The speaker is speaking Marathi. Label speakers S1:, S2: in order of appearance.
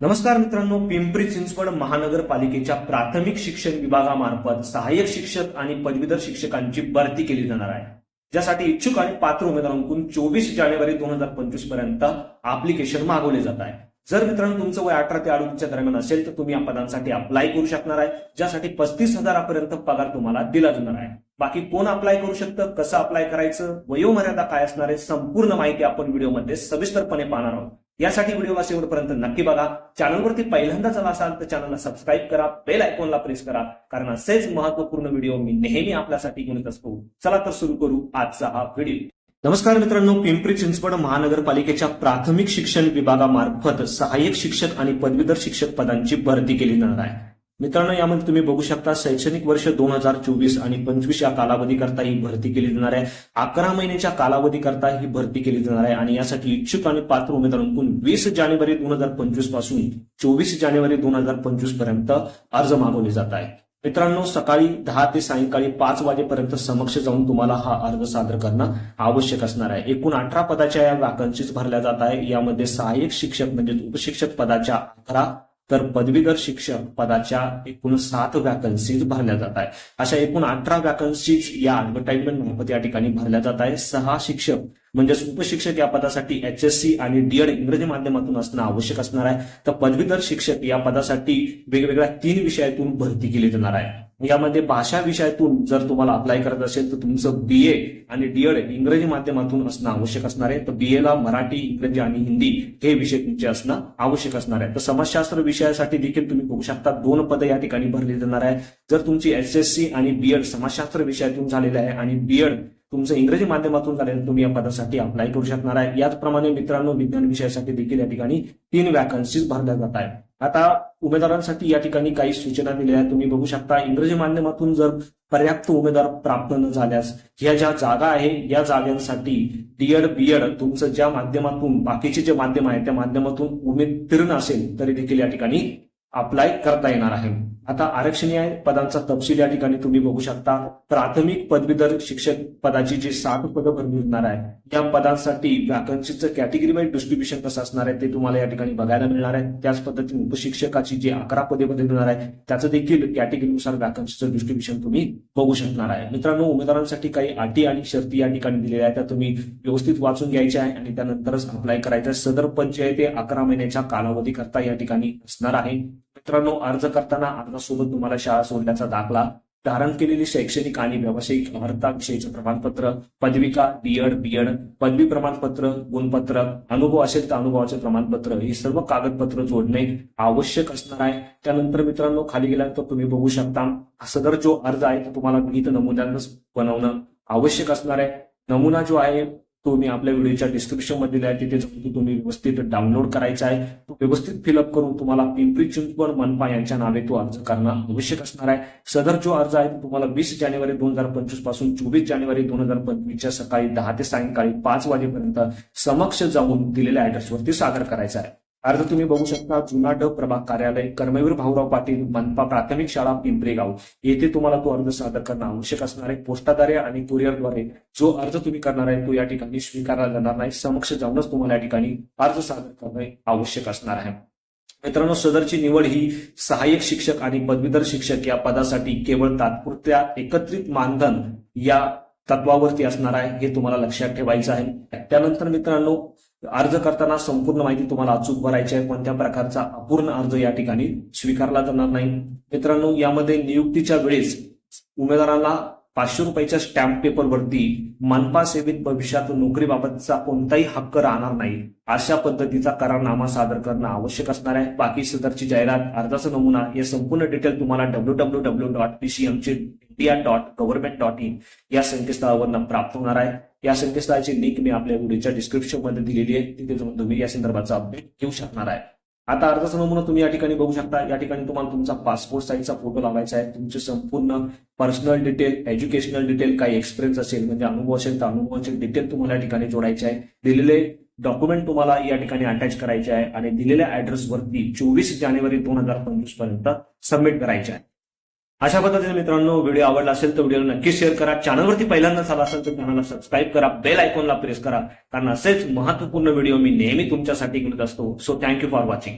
S1: नमस्कार मित्रांनो पिंपरी चिंचवड महानगरपालिकेच्या प्राथमिक शिक्षण विभागामार्फत सहाय्यक शिक्षक आणि पदवीधर शिक्षकांची भरती केली जाणार आहे. ज्यासाठी इच्छुक आणि पात्र उमेदवारांकडून चोवीस जानेवारी दोन हजार पंचवीसपर्यंत अप्लिकेशन मागवले जात आहे. जर मित्रांनो तुमचं वय अठरा ते अडोतीच्या दरम्यान असेल तर तुम्ही या पदांसाठी अप्लाय करू शकणार आहे ज्यासाठी पस्तीस हजारापर्यंत पगार तुम्हाला दिला जाणार आहे. बाकी कोण अप्लाय करू शकतं कसं अप्लाय करायचं वयोमर्यादा काय असणार आहे संपूर्ण माहिती आपण व्हिडिओमध्ये सविस्तरपणे पाहणार आहोत. यासाठी व्हिडिओला शेवटपर्यंत नक्की बघा. चॅनलवरती पहिल्यांदा चला असाल तर चॅनलला सबस्क्राईब करा. बेल आयकॉनला प्रेस करा. कारण असेच महत्त्वपूर्ण व्हिडिओ मी नेहमी आपल्यासाठी घेऊन असतो. चला तर सुरू करू आजचा हा व्हिडिओ. नमस्कार मित्रांनो पिंपरी चिंचवड महानगरपालिकेच्या प्राथमिक शिक्षण विभागामार्फत सहाय्यक शिक्षक आणि पदवीधर शिक्षक पदांची भरती केली जाणार आहे. मित्रांनो यामध्ये तुम्ही बघू शकता शैक्षणिक वर्ष दोन हजार चोवीस आणि पंचवीस या कालावधीकरता ही भरती केली जाणार आहे. अकरा महिन्याच्या कालावधीकरता ही भरती केली जाणार आहे आणि यासाठी इच्छुक आणि पात्र उमेदवार एकूण वीस जानेवारी दोन हजार पंचवीसपासून चोवीस जानेवारी दोन हजार पंचवीसपर्यंत अर्ज मागवले जात आहे मित्रांनो सकाळी दहा ते सायंकाळी पाच वाजेपर्यंत समक्ष जाऊन तुम्हाला हा अर्ज सादर करणं आवश्यक असणार आहे. एकूण अठरा पदाच्या या वॅकन्सीज भरल्या जात आहे यामध्ये सहाय्यक शिक्षक म्हणजे उपशिक्षक पदाच्या अकरा तर पदवीधर शिक्षक पदाच्या एकूण सात वॅकन्सीज भरल्या जात आहे अशा एकूण अठरा वॅकन्सीज या ऍडव्हर्टाइजमेंट मार्फत या ठिकाणी भरल्या जात आहे सहा शिक्षक म्हणजेच उपशिक्षक या पदासाठी एच एस सी आणि डीएड इंग्रजी माध्यमातून असणं आवश्यक असणार आहे. तर पदवीधर शिक्षक या पदासाठी वेगवेगळ्या तीन विषयातून भरती केली जाणार आहे. यामध्ये भाषा विषयातून जर तुम्हाला अप्लाय करत असेल तर तुमचं बीए आणि डीएड इंग्रजी माध्यमातून असणं आवश्यक असणार आहे. तर बीए ला मराठी इंग्रजी आणि हिंदी हे विषय तुमचे असणं आवश्यक असणार आहे. तर समाजशास्त्र विषयासाठी देखील तुम्ही बघू शकता दोन पदं या ठिकाणी भरली जाणार आहे. जर तुमची एस एस सी आणि बीएड समाजशास्त्र विषयातून झालेलं आहे आणि बीएड तुमचं इंग्रजी माध्यमातून झालेलं तुम्ही या पदासाठी अप्लाय करू शकणार आहे. याचप्रमाणे मित्रांनो विज्ञान विषयासाठी देखील या ठिकाणी तीन वॅकन्सीज भरल्या जात आहेत. आता उमेदवारांसाठी या ठिकाणी काही सूचना दिल्या आहेत. तुम्ही बघू शकता इंग्रजी माध्यमातून जर पर्याप्त उमेदवार प्राप्त न झाल्यास ह्या ज्या जागा आहे या जागांसाठी डीएड बीएड तुमचं ज्या माध्यमातून बाकीचे जे माध्यम आहे त्या माध्यमातून उमेदतीर्ण असेल तरी देखील या ठिकाणी अप्लाय करता येणार आहे. आता आरक्षणीय पदांचा तपशील या ठिकाणी तुम्ही बघू शकता. प्राथमिक पदवीधर शिक्षक पदाची जी सात पदं भरली जाणार आहे या पदांसाठी व्याकन्सीचं कॅटेगरी वाईज डिस्ट्रीब्युशन कसं असणार आहे ते तुम्हाला या ठिकाणी बघायला मिळणार आहे. त्याच पद्धतीने उपशिक्षकाची जी अकरा पदे मिळणार आहे त्याचं देखील कॅटेगरीनुसार व्याकन्सीचं डिस्ट्रीब्युशन तुम्ही बघू शकणार आहे. मित्रांनो उमेदवारांसाठी काही अटी आणि शर्ती या ठिकाणी दिलेल्या आहेत त्या तुम्ही व्यवस्थित वाचून घ्यायच्या आहे आणि त्यानंतरच अप्लाय करायचं आहे. सदर पंच आहे ते अकरा महिन्याच्या कालावधी करता या ठिकाणी असणार आहे. मित्रांनो अर्ज करताना अर्जासोबत तुम्हाला शाळा सोडण्याचा दाखला धारण केलेली शैक्षणिक आणि व्यावसायिक अर्हता विषयीचं प्रमाणपत्र पदविका डीएड बीएड पदवी प्रमाणपत्र गुणपत्र अनुभव असेल तर अनुभवाचे प्रमाणपत्र हे सर्व कागदपत्र जोडणे आवश्यक असणार आहे. त्यानंतर मित्रांनो खाली गेल्यानंतर तुम्ही बघू शकता सदर जो अर्ज आहे तो तुम्हाला विहित नमुन्यांनाच बनवणं आवश्यक असणार आहे. नमुना जो आहे तो मी आपल्या व्हिडिओच्या डिस्क्रिप्शनमध्ये दिला आहे तिथे जाऊन तुम्ही व्यवस्थित डाउनलोड करायचा आहे. तो व्यवस्थित फिलअप करून तुम्हाला पिंपरी चिंचवड मनपा यांच्या नावे तो अर्ज करणं आवश्यक असणार आहे. सदर जो अर्ज आहे तुम्हाला वीस जानेवारी दोन हजार पंचवीसपासून चोवीस जानेवारी दोन हजार पंचवीसच्या सकाळी दहा ते सायंकाळी पाच वाजेपर्यंत समक्ष जाऊन दिलेल्या ऍड्रेसवरती सादर करायचा आहे. अर्ज तुम्ही बघू शकता जुना ड प्रभाग कार्यालय कर्मवीर भाऊराव पाटील मनपा प्राथमिक शाळा पिंपरेगाव. येथे तुम्हाला तो अर्ज सादर करणं आवश्यक असणार आहे. पोस्टाद्वारे आणि कुरिअरद्वारे जो अर्ज तुम्ही करणार आहे तो या ठिकाणी स्वीकारला जाणार नाही. समक्ष जाऊनच तुम्हाला या ठिकाणी अर्ज सादर करणे आवश्यक असणार आहे. मित्रांनो सदरची निवड ही सहाय्यक शिक्षक आणि पदवीधर शिक्षक या पदासाठी केवळ तात्पुरत्या एकत्रित मानधन या तत्वावरती असणार आहे हे तुम्हाला लक्षात ठेवायचं आहे. त्यानंतर मित्रांनो अर्ज करताना संपूर्ण माहिती तुम्हाला अचूक भरायची आहे. कोणत्या प्रकारचा अपूर्ण अर्ज या ठिकाणी स्वीकारला जाणार नाही. मित्रांनो यामध्ये नियुक्तीच्या वेळेस उमेदवारांना पाचशे रुपयाच्या स्टॅम्प पेपरवरती मनपा सेवेत भविष्यात नोकरीबाबतचा कोणताही हक्क राहणार नाही. अशा पद्धतीचा करारनामा सादर करणं आवश्यक असणार आहे. बाकी सदरची जाहिरात अर्जाचा नमुना हे संपूर्ण डिटेल तुम्हाला W W W dot पीसीएमचे India dot government dot in या संकेतस्थळावर प्राप्त होणार आहे. या संकेतस्थळाची लिंक मी आपल्या व्हिडिओच्या डिस्क्रिप्शनमध्ये दिलेली आहे. तिथे जाऊन तुम्ही या संदर्भाचा अपडेट घेऊ शकणार आहे. आता अर्जाचा नमुना तुम्ही या ठिकाणी बघू शकता. या ठिकाणी तुम्हाला तुमचा पासपोर्ट साईजचा फोटो लावायचा आहे. तुमचे संपूर्ण पर्सनल डिटेल एज्युकेशनल डिटेल काही एक्सपिरियन्स असेल म्हणजे अनुभव असेल तर अनुभवाचे डिटेल तुम्हाला या ठिकाणी जोडायचे आहे. दिलेले डॉक्युमेंट तुम्हाला या ठिकाणी अटॅच करायचे आहे आणि दिलेल्या ऍड्रेसवरती चोवीस जानेवारी दोन हजार पंचवीसपर्यंत सबमिट करायचे आहे. अशा पद्धतीने मित्रांनो व्हिडिओ आवडला असेल तर व्हिडिओला नक्की शेअर करा. चॅनलवरती पहिल्यांदा झाला असेल तर चॅनलला सबस्क्राईब करा. बेल आयकॉनला प्रेस करा. कारण असेच महत्त्वपूर्ण व्हिडिओ मी नेहमी तुमच्यासाठी करत असतो. So thank you for watching